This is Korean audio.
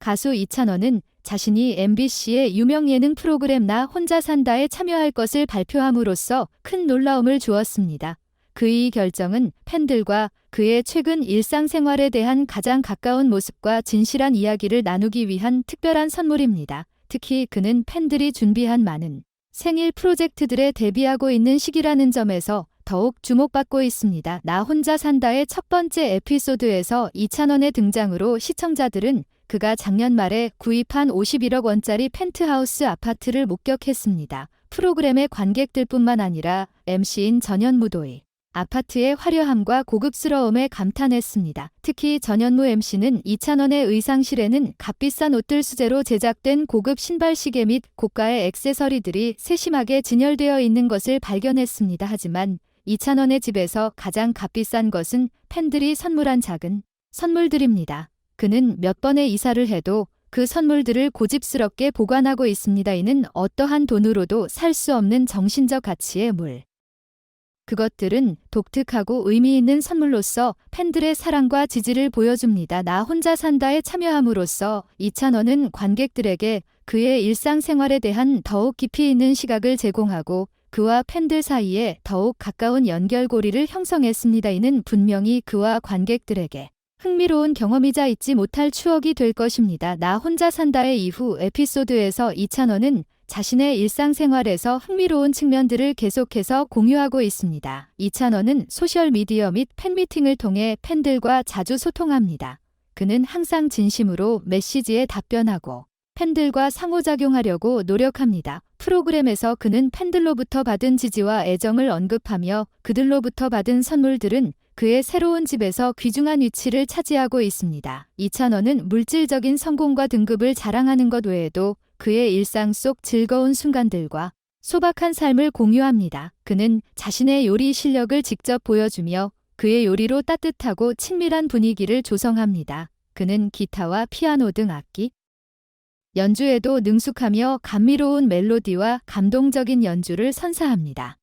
가수 이찬원은 자신이 MBC의 유명 예능 프로그램 나 혼자 산다에 참여할 것을 발표함으로써 큰 놀라움을 주었습니다. 그의 결정은 팬들과 그의 최근 일상생활에 대한 가장 가까운 모습과 진실한 이야기를 나누기 위한 특별한 선물입니다. 특히 그는 팬들이 준비한 많은 생일 프로젝트들에 데뷔하고 있는 시기라는 점에서 더욱 주목받고 있습니다. 나 혼자 산다의 첫 번째 에피소드에서 이찬원의 등장으로 시청자들은 그가 작년 말에 구입한 51억 원짜리 펜트하우스 아파트를 목격했습니다. 프로그램의 관객들뿐만 아니라 MC인 전현무도의 아파트의 화려함과 고급스러움에 감탄했습니다. 특히 전현무 MC는 이찬원의 의상실에는 값비싼 옷들 수제로 제작된 고급 신발 시계 및 고가의 액세서리들이 세심하게 진열되어 있는 것을 발견했습니다. 하지만 이찬원의 집에서 가장 값비싼 것은 팬들이 선물한 작은 선물들입니다. 그는 몇 번의 이사를 해도 그 선물들을 고집스럽게 보관하고 있습니다. 이는 어떠한 돈으로도 살 수 없는 정신적 가치의 물. 그것들은 독특하고 의미 있는 선물로서 팬들의 사랑과 지지를 보여줍니다. 나 혼자 산다에 참여함으로써 이찬원은 관객들에게 그의 일상생활에 대한 더욱 깊이 있는 시각을 제공하고 그와 팬들 사이에 더욱 가까운 연결고리를 형성했습니다. 이는 분명히 그와 관객들에게 흥미로운 경험이자 잊지 못할 추억이 될 것입니다. 나 혼자 산다의 이후 에피소드에서 이찬원은 자신의 일상생활에서 흥미로운 측면들을 계속해서 공유하고 있습니다. 이찬원은 소셜미디어 및 팬미팅을 통해 팬들과 자주 소통합니다. 그는 항상 진심으로 메시지에 답변하고 팬들과 상호작용하려고 노력합니다. 프로그램에서 그는 팬들로부터 받은 지지와 애정을 언급하며 그들로부터 받은 선물들은 그의 새로운 집에서 귀중한 위치를 차지하고 있습니다. 이찬원은 물질적인 성공과 등급을 자랑하는 것 외에도 그의 일상 속 즐거운 순간들과 소박한 삶을 공유합니다. 그는 자신의 요리 실력을 직접 보여주며 그의 요리로 따뜻하고 친밀한 분위기를 조성합니다. 그는 기타와 피아노 등 악기, 연주에도 능숙하며 감미로운 멜로디와 감동적인 연주를 선사합니다.